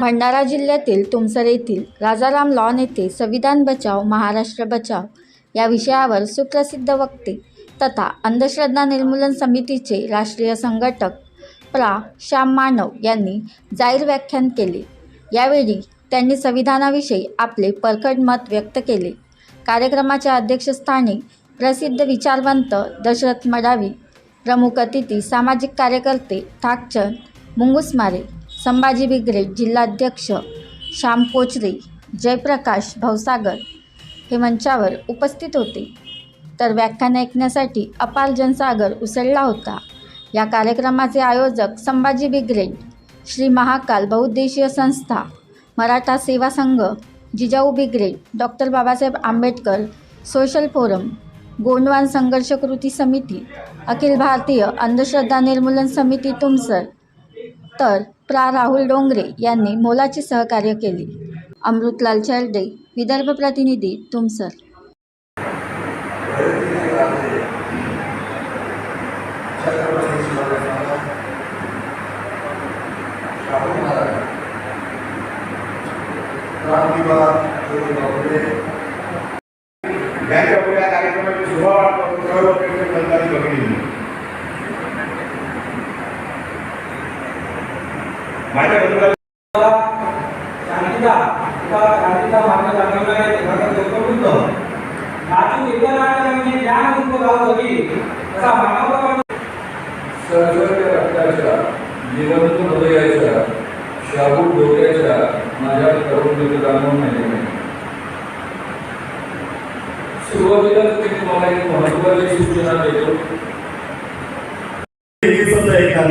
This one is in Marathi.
भंडारा जिल्ह्यातील तुमसर येथील राजाराम लॉन येथे संविधान बचाव महाराष्ट्र बचाव या विषयावर सुप्रसिद्ध वक्ते तथा अंधश्रद्धा निर्मूलन समितीचे राष्ट्रीय संघटक प्रा. श्याम मानव यांनी जाहीर व्याख्यान केले. यावेळी त्यांनी संविधानाविषयी आपले परखड मत व्यक्त केले. कार्यक्रमाच्या अध्यक्षस्थानी प्रसिद्ध विचारवंत दशरथ मडावी प्रमुख अतिथी सामाजिक कार्यकर्ते थाकचंद मुंगुसमारे संभाजी बिगरे जिल्हाध्यक्ष श्याम कोचरे जयप्रकाश भावसागर हे मंचावर उपस्थित होते. तर व्याख्यान ऐकण्यासाठी अपार जनसागर उसळला होता. या कार्यक्रमाचे आयोजक संभाजी बिग्रेड श्री महाकाल बहुद्देशीय संस्था Maratha Seva Sangh Jijau brigade doctor Babasaheb Ambedkar social forum Gondwana संघर्ष कृती समिती अखिल भारतीय अंधश्रद्धा निर्मूलन समिती तुमसर तर प्रा. राहुल डोंगरे यांनी मोलाचे सहकार्य केले. अमृतलाल चर्डे विदर्भ प्रतिनिधी तुमसर. कार्यक्रमाची सुरुवात माझ्या बंधुला शांतीचा किंवा शांतीचा मार्ग दाखवला आहे. भगत गौतम बुद्ध नाचून इतरांना ज्ञान मुक्त गाव होती असा मानव सरसरच्या रक्ताच्या जिवंत हृदयाच्या शाबूत डोक्याच्या माझ्या तरुण मित्रांनो माहिती सुरुवातीलाच मी तुम्हाला एक महत्वाची सूचना देतो. ऐकाल